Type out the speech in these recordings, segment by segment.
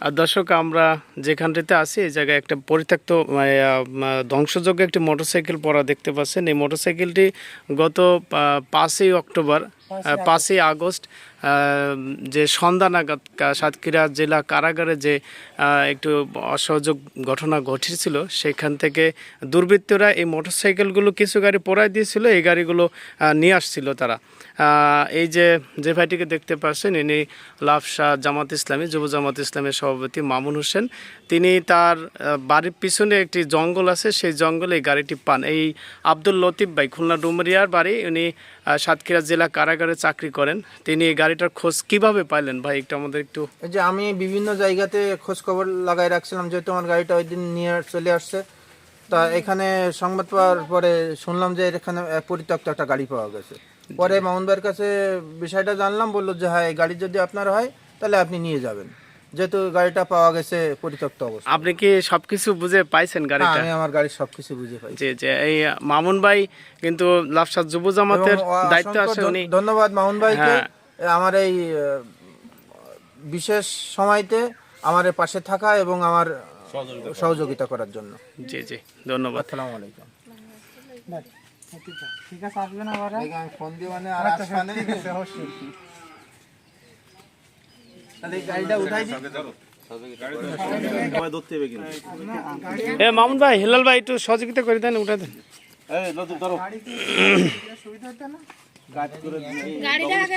আর দর্শক আমরা যেখানটাতে আছি এই জায়গায় একটা পরিত্যক্ত আহ, ধ্বংসযোগ্য একটি মোটরসাইকেল পরা দেখতে পাচ্ছেন। এই মোটরসাইকেলটি গত পাঁচই অক্টোবর পাঁচই আগস্ট যে সন্ধ্যা নাগাদ সাতক্ষীরা জেলা কারাগারে যে একটু অসহযোগ ঘটনা ঘটেছিল, সেখান থেকে দুর্বৃত্তরা এই মোটরসাইকেলগুলো কিছু গাড়ি পোড়ায় দিয়েছিল, এই গাড়িগুলো নিয়ে আসছিল তারা। এই যে যে ভাইটিকে দেখতে পাচ্ছেন, ইনি লাফসা জামাত ইসলামী, যুব জামাত ইসলামের সভাপতি মামুন হোসেন। তিনি তার বাড়ির পিছনে একটি জঙ্গল আছে, সেই জঙ্গলে এই গাড়িটি পান। এই আব্দুল লতিফ ভাই, খুলনা ডুমরিয়ার বাড়ি উনি সাতক্ষীরা জেলা কারাগারে চাকরি করেন তিনি এই গাড়িটার খোঁজ কীভাবে পাইলেন? ভাই একটু আমাদের একটু এই যে আমি বিভিন্ন জায়গাতে খোঁজ খবর লাগাই রাখছিলাম যে তোমার গাড়িটা ওই দিন নিয়ে চলে আসছে। তা এখানে সংবাদ পাওয়ার পরে শুনলাম যে এখানে পরিত্যক্ত একটা গাড়ি পাওয়া গেছে। পরে মামুন ভাইয়ের কাছে বিষয়টা জানলাম বলল যে হ্যাঁ এই গাড়ি যদি আপনার হয় তাহলে আপনি নিয়ে যাবেন। যেহেতু গাড়িটা পাওয়া গেছে পরিত্যক্ত অবস্থা। আপনি কি সবকিছু বুঝে পাইছেন হ্যাঁ, গাড়িটা? আমি আমার গাড়ির সবকিছু বুঝে পাই যে যে এই মামুন ভাই কিন্তু লাফসা যুব জামাতের দায়িত্ব আছে উনি। ধন্যবাদ মামুন ভাইকে। হ্যাঁ। আমার এই বিশেষ সময়তে আমার পাশে থাকা এবং আমার সহযোগিতা করার জন্য। জি জি ধন্যবাদ। আসসালামু আলাইকুম। ঠিক আছে আসবে না আবার। আমি ফোন দিয়ে মানে আর আসবানে তাহলে গাড়িটা উঠাই দিই। এ মামুন ভাই হিলাল ভাই একটু সহযোগিতা করে দেন উঠে দেন। গাড়িটা আগে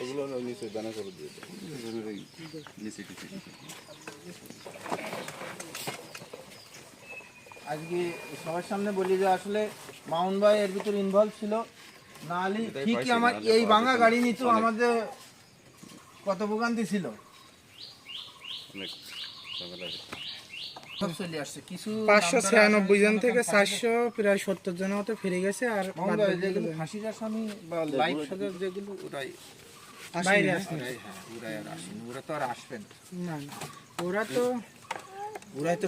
ওগুলো নিচে দানা করে দিয়ে নিচে আজকে সবার সামনে বলি যে আসলে মাউন ভাই এর ভিতর ইনভলভ ছিল। না ঠিকই আমার এই ভাঙা গাড়ি নিত আমাদের কত ভোগান্তি ছিল পাঁচশো ছিয়ানব্বই জন থেকে চারশো প্রায় সত্তর জন মতো ফিরে গেছে আর যেগুলো ফাঁসির আসামি বা লাইফ সাজার যেগুলো ওরাই বাইরে আসে ওরা তো আর আসবে না। না না। ওরা তো ওরাই তো